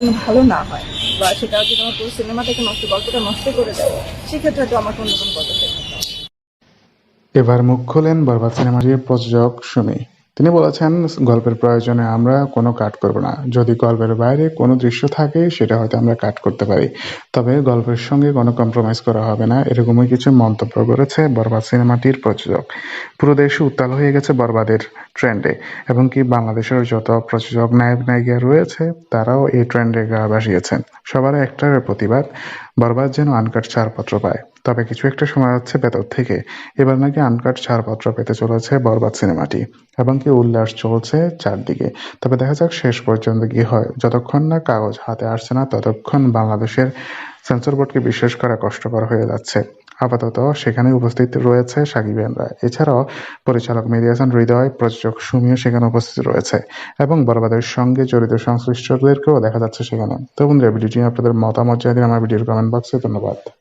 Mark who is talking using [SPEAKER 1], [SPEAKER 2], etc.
[SPEAKER 1] ভালো না হয় বা সেটা যদি আমার পুরো সিনেমাটাকে নষ্ট, গল্পটা নষ্ট করে দেয়, সেক্ষেত্রে হয়তো আমার কোনো রকম পদক্ষেপ
[SPEAKER 2] এবার মুখ খোলেন বরবাদ সিনেমাটির প্রযোজক সুমি। তিনি বলেছেন, গল্পের প্রয়োজনে আমরা কোনো কাট করব না। যদি গল্পের বাইরে কোনো দৃশ্য থাকে, সেটা হয়তো আমরা কাট করতে পারি। তবে গল্পের সঙ্গে কোনো কম্প্রোমাইজ করা হবে না। এরকমই কিছু মন্তব্য করেছে বরবাদ সিনেমাটির প্রযোজক। পুরো দেশে উত্তাল হয়ে গেছে বরবাদের ট্রেন্ডে। এবং কি বাংলাদেশের যত প্রযোজক নায়ক নায়িকা রয়েছে, তারাও এই ট্রেন্ডে গা ভাসিয়েছেন। সবার একটার প্রতিবাদ, বরবাদ যেন আনকাট ছাড়পত্র পায়। তবে কিছু একটা সময় হচ্ছে ভেতর থেকে। এবার নাকি আনকাট ছাড়পত্র পেতে চলেছে বরবাদ সিনেমাটি এবং কি উল্লাস চলছে চারদিকে। তবে দেখা যাক শেষ পর্যন্ত কি হয়। যতক্ষণ না কাগজ হাতে আসছে না, ততক্ষণ বাংলাদেশের সেন্সর বোর্ডকে বিশ্বাস করা কষ্টকর হয়ে যাচ্ছে। আপাতত সেখানে উপস্থিত রয়েছে সাকিব রায়। এছাড়াও পরিচালক মেহেদী হাসান, হৃদয়, প্রযোজক সুমিও সেখানে উপস্থিত রয়েছে এবং বরবাদের সঙ্গে জড়িত সংশ্লিষ্টদেরকেও দেখা যাচ্ছে সেখানে। তো বন্ধুরা ভিডিওটি আপনাদের মতামত জানিয়ে আমার ভিডিওর কমেন্ট বক্সে ধন্যবাদ।